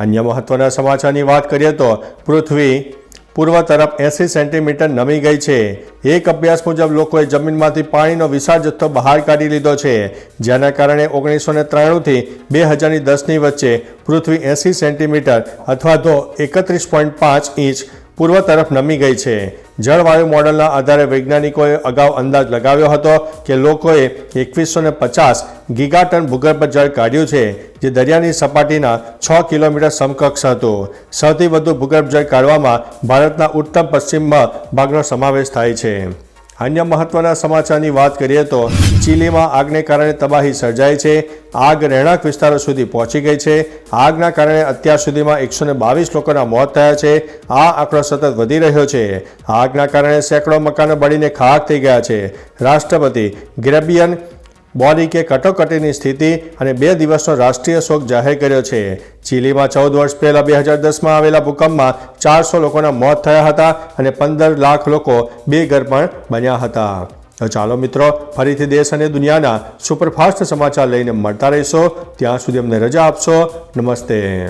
અન્ય મહત્વના સમાચારની વાત કરીએ તો પૃથ્વી પૂર્વ તરફ એંસી સેન્ટીમીટર નમી ગઈ છે. એક અભ્યાસ મુજબ લોકોએ જમીનમાંથી પાણીનો વિશાળ જથ્થો બહાર કાઢી લીધો છે. જેના કારણે ઓગણીસો ને ત્રાણુંથી બે હજારની દસની વચ્ચે પૃથ્વી એંસી સેન્ટીમીટર અથવા તો એકત્રીસ પોઈન્ટ પાંચ ઇંચ પૂર્વ તરફ નમી ગઈ છે. જળવાયુ મોડલના આધારે વૈજ્ઞાનિકોએ અગાઉ અંદાજ લગાવ્યો હતો કે લોકોએ એકવીસો પચાસ ગીગાટન ભૂગર્ભ જળ કાઢ્યું છે, જે દરિયાની સપાટીના છ કિલોમીટર સમકક્ષ હતું. સૌથી વધુ ભૂગર્ભ જળ કાઢવામાં ભારતના ઉત્તર પશ્ચિમમાં ભાગનો સમાવેશ થાય છે. અન્ય મહત્વના સમાચારની વાત કરીએ તો, ચીલીમાં આગને કારણે તબાહી સર્જાઈ છે. આગ રહેણાંક વિસ્તારો સુધી પહોંચી ગઈ છે. આગના કારણે અત્યાર સુધીમાં એકસો બાવીસ લોકોના મોત થયા છે. આ આંકડો સતત વધી રહ્યો છે. આગના કારણે સેંકડો મકાનો બળીને ખાક થઈ ગયા છે. રાષ્ટ્રપતિ ગ્રેબિયન બોડીકે કટોકટીની સ્થિતિ અને બે દિવસનો રાષ્ટ્રીય શોક જાહેર કર્યો છે. ચીલીમાં ચૌદ વર્ષ પહેલા બે હજાર દસમાં આવેલા ભૂકંપમાં ચારસો લોકોના મોત થયા હતા અને પંદર લાખ લોકો બેઘર પણ બન્યા હતા. તો ચાલો મિત્રો, ફરીથી દેશ અને દુનિયાના સુપરફાસ્ટ સમાચાર લઈને મળતા રહીશો. ત્યાં સુધી અમને રજા આપશો. નમસ્તે.